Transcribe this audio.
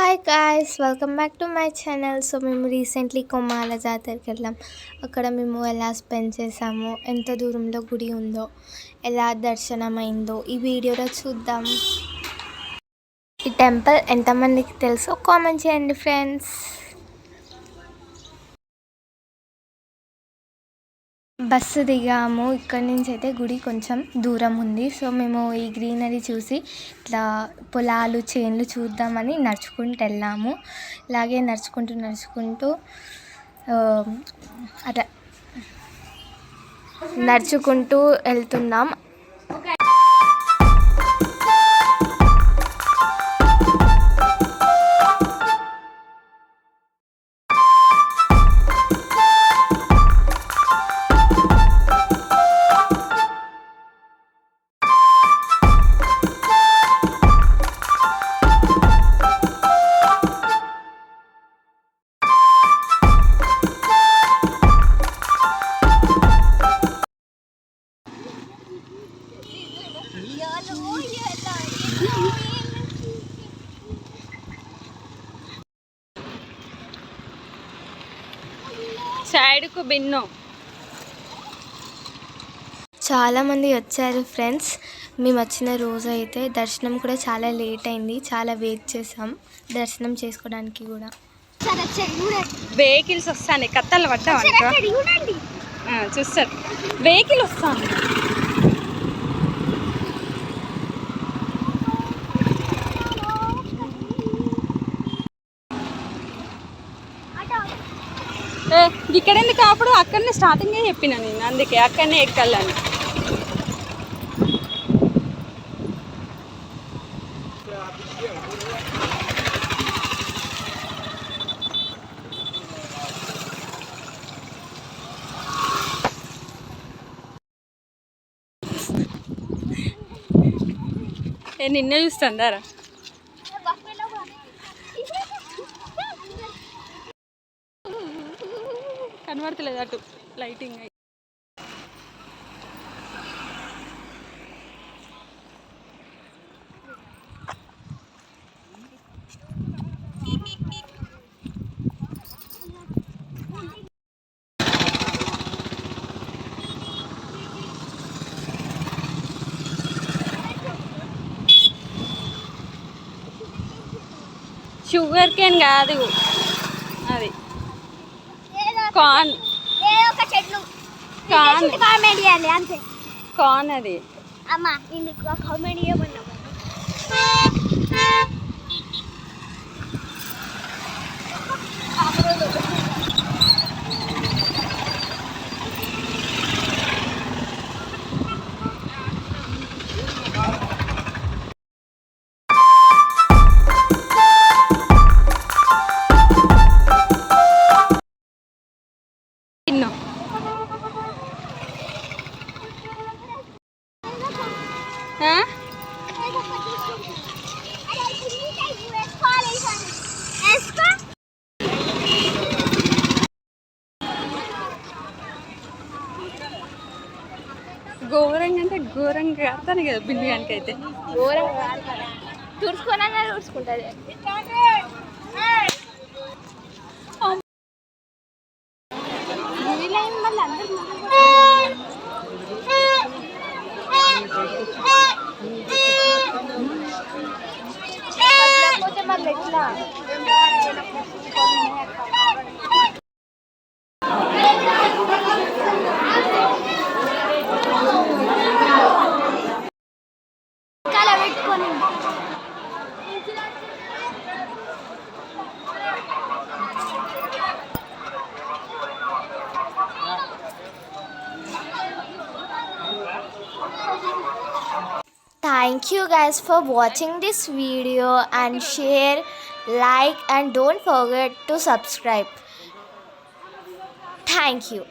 Hi guys welcome back to my channel so మేము recently కొమ్మాల జాతరకి వెళ్ళాం. అక్కడ మేము ఎలా స్పెండ్ చేసాము ఎంత దూరంలో గుడి ఉందో ఎలా దర్శనం అయిందో ఈ వీడియోలో చూద్దాం. ఈ టెంపుల్ ఎంతమందికి తెలుసో కామెంట్ చేయండి ఫ్రెండ్స్ బస్సు దిగాము. ఇక్కడ నుంచి అయితే గుడి కొంచెం దూరం ఉంది. సో మేము ఈ గ్రీనరీ చూసి ఇట్లా పొలాలు చేన్లు చూద్దామని నడుచుకుంటూ వెళ్ళాము. ఇలాగే నడుచుకుంటూ నడుచుకుంటూ అట్లా నడుచుకుంటూ వెళ్తున్నాం. సైడ్కు బిన్ను. చాలామంది వచ్చారు ఫ్రెండ్స్. మేము వచ్చిన రోజు అయితే దర్శనం కూడా చాలా లేట్ అయింది. చాలా వెయిట్ చేసాం. దర్శనం చేసుకోవడానికి కూడా. వెహికల్స్ వస్తాను కత్తలు పట్టావు చూస్తారు వెహికల్ వస్తాను ఇక్కడ ఎందుకు అప్పుడు అక్కడనే స్టార్టింగే చెప్పిన నేను అందుకే అక్కడనే ఎక్కాలని. ఏ నిన్నే చూస్తాను దారా. కనబడతలేదు అటు లైటింగ్ అయి షుగర్ కేన్ కాదు అది. కార్న్ ఒక చెట్లు. కార్న్ కామెడీ చేయాలి అంతే. కార్న్ అది. అమ్మ ఇందుకు కామెడీ ఘోరంగా అంటే ఘోరంగా అర్థాను కదా బిల్లిగానికి అయితే ఘోరంగా తుడుచుకోనన్నా తుడుచుకుంటుంది Color it, Thank you guys for watching this video and share, like and don't forget to subscribe. Thank you.